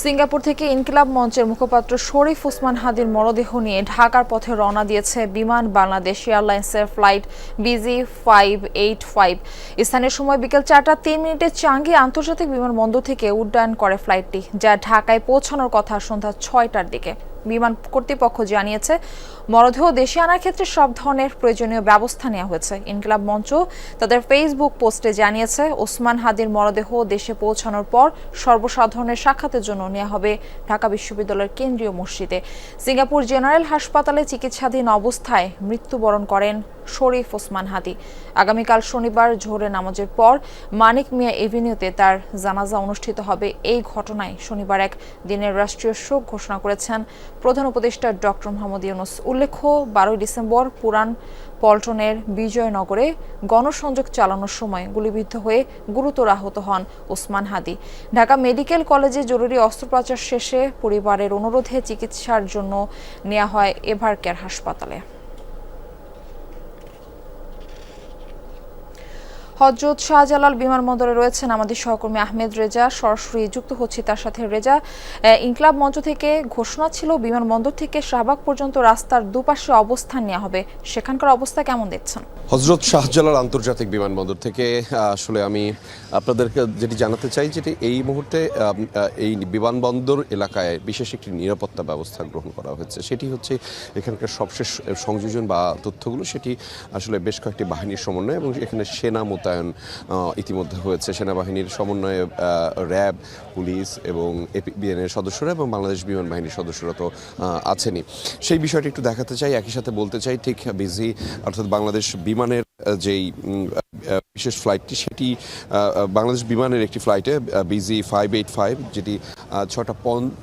Singapore থেকে ইনকিলাব মঞ্চের মুখপাত্র শরীফ উসমান হাদির মরদেহ নিয়ে ঢাকার পথে রওনা দিয়েছে বিমান বাংলাদেশ এয়ারলাইন্সের flight B G five eight. স্থানীয় সময় বিকেল চারটা তিন মিনিটে চাঙ্গি আন্তর্জাতিক বিমানবন্দর থেকে উড্ডয়ন করে ফ্লাইটটি, যা ঢাকায় পৌঁছানোর কথা সন্ধ্যা ছয়টার দিকে। বিমান কর্তৃপক্ষ জানিয়েছে, মরদেহ দেশে আনার ক্ষেত্রে সব ধরনের প্রয়োজনীয় ব্যবস্থা নেওয়া হয়েছে। ইনকিলাব মঞ্চ তাদের ফেসবুক পোস্টে জানিয়েছে, ওসমান হাদির মরদেহ দেশে পৌঁছানোর পর সর্বসাধারণের সাক্ষাতের জন্য নেওয়া হবে ঢাকা বিশ্ববিদ্যালয়ের কেন্দ্রীয় মসজিদে। সিঙ্গাপুর জেনারেল হাসপাতালে চিকিৎসাধীন অবস্থায় মৃত্যুবরণ করেন শরীফ ওসমান হাদি। আগামীকাল শনিবার ঝোরে নামাজের পর মানিক মিয়া এভিনিউতে তার জানাজা অনুষ্ঠিত হবে। এই ঘটনায় শনিবার এক দিনের রাষ্ট্রীয় শোক ঘোষণা করেছেন প্রধান উপদেষ্টা ডক্টর মোহাম্মদ ইউনুস। উল্লেখ্য, বারোই ডিসেম্বর পুরান পল্টনের বিজয়নগরে গণসংযোগ চালানোর সময় গুলিবিদ্ধ হয়ে গুরুতর আহত হন ওসমান হাদি। ঢাকা মেডিকেল কলেজে জরুরি অস্ত্রোপচার শেষে পরিবারের অনুরোধে চিকিৎসার জন্য নেওয়া হয় এভার কেয়ার হাসপাতালে। হজরত শাহজালাল বিমানবন্দরে রয়েছেন আমাদের সহকর্মী আহমেদ রেজা। সরাসরি যুক্ত হচ্ছি তার সাথে রেজা। ইনকলাব মঞ্চ থেকে ঘোষণা ছিল বিমানবন্দর থেকে শাহবাগ পর্যন্ত রাস্তার দুপাশে অবস্থান নেওয়া হবে। সেখানকার অবস্থা কেমন দেখছেন? হজরত শাহজালাল আন্তর্জাতিক বিমানবন্দর থেকে আসলে আমি আপনাদেরকে যেটি জানাতে চাই, যেটি এই মুহূর্তে এই বিমানবন্দর এলাকায় বিশেষ একটি নিরাপত্তা ব্যবস্থা গ্রহণ করা হয়েছে। সেটি হচ্ছে এখানকার সবশেষ সংযোজন বা তথ্যগুলো, সেটি আসলে বেশ কয়েকটি বাহিনীর সমন্বয় এবং এখানে সেনা মোতায়েন আহ, ইতিমধ্যে হয়েছে। সেনাবাহিনীর সমন্বয়ে র্যাব পুলিশ এবং এপিবিএনের সদস্যরা এবং বাংলাদেশ বিমান বাহিনীর সদস্যরা তো আছেনই। সেই বিষয়টি একটু দেখাতে চাই একই সাথে বলতে চাই ঠিক বিজি অর্থাৎ বাংলাদেশ বিমানের যেই বিশেষ ফ্লাইটটি সেটি বাংলাদেশ বিমানের একটি ফ্লাইটে বিজি ফাইভ এইট ফাইভ যেটি ছটা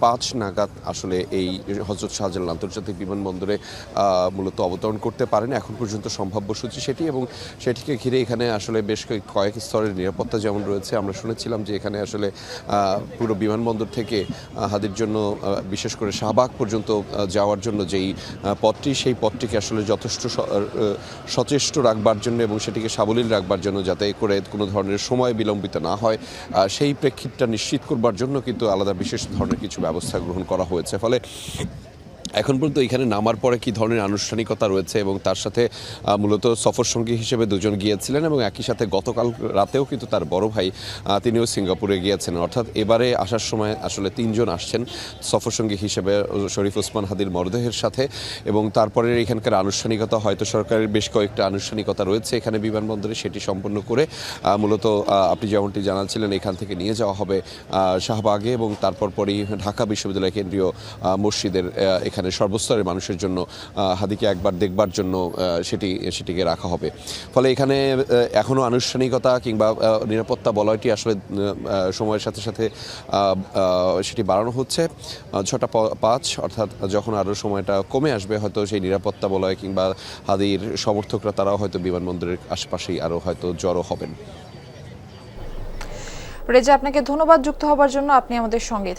পাঁচ নাগাদ আসলে এই হজরত শাহজালাল আন্তর্জাতিক বিমানবন্দরে মূলত অবতরণ করতে পারেন। এখন পর্যন্ত সম্ভাব্য সূচি সেটি এবং সেটিকে ঘিরে এখানে আসলে বেশ কয়েক স্তরের নিরাপত্তা যেমন রয়েছে, আমরা শুনেছিলাম যে এখানে আসলে পুরো বিমানবন্দর থেকে হাদির জন্য বিশেষ করে শাহবাগ পর্যন্ত যাওয়ার জন্য যেই পথটি, সেই পথটিকে আসলে যথেষ্ট সচেষ্ট রাখবার জন্য এবং সেটিকে সাবলীল রাখবার জন্য যাতে করে কোনো ধরনের সময় বিলম্বিত না হয় সেই প্রেক্ষিতটা নিশ্চিত করবার জন্য কিন্তু আলাদা বিশেষ ধরনের কিছু ব্যবস্থা গ্রহণ করা হয়েছে। ফলে এখন পর্যন্ত এখানে নামার পরে কি ধরনের আনুষ্ঠানিকতা রয়েছে এবং তার সাথে মূলত সফর সঙ্গী হিসেবে দুজন গিয়েছিলেন এবং একই সাথে গতকাল রাতেও কিন্তু তার বড় ভাই তিনিও সিঙ্গাপুরে গিয়েছেন। অর্থাৎ এবারে আসার সময় আসলে তিনজন আসছেন সফর সঙ্গী হিসেবে শরীফ ওসমান হাদির মরদেহের সাথে এবং তারপরে এখানকার আনুষ্ঠানিকতা হয়তো সরকারের বেশ কয়েকটা আনুষ্ঠানিকতা রয়েছে এখানে বিমানবন্দরে সেটি সম্পন্ন করে মূলত আপনি যেমনটি জানাচ্ছিলেন এখান থেকে নিয়ে যাওয়া হবে শাহবাগে এবং তারপর পরই ঢাকা বিশ্ববিদ্যালয় কেন্দ্রীয় মসজিদের আহ, এখানে সর্বস্তরের মানুষের জন্য হাদিকে একবার দেখবার জন্য সেটি সেটিকে রাখা হবে। ফলে এখানে আহ, এখনও আনুষ্ঠানিকতা কিংবা নিরাপত্তা বলয়টি আসলে সময়ের সাথে সাথে সেটি বাড়ানো হচ্ছে। ছটা পাঁচ অর্থাৎ যখন আরও সময়টা কমে আসবে হয়তো সেই নিরাপত্তা বলয় কিংবা হাদির সমর্থকরা তারাও হয়তো বিমানবন্দরের আশপাশেই আরও হয়তো জড়ো হবেন। রেজা আপনাকে ধন্যবাদ যুক্ত হবার জন্য। আপনি আমাদের থাকুন।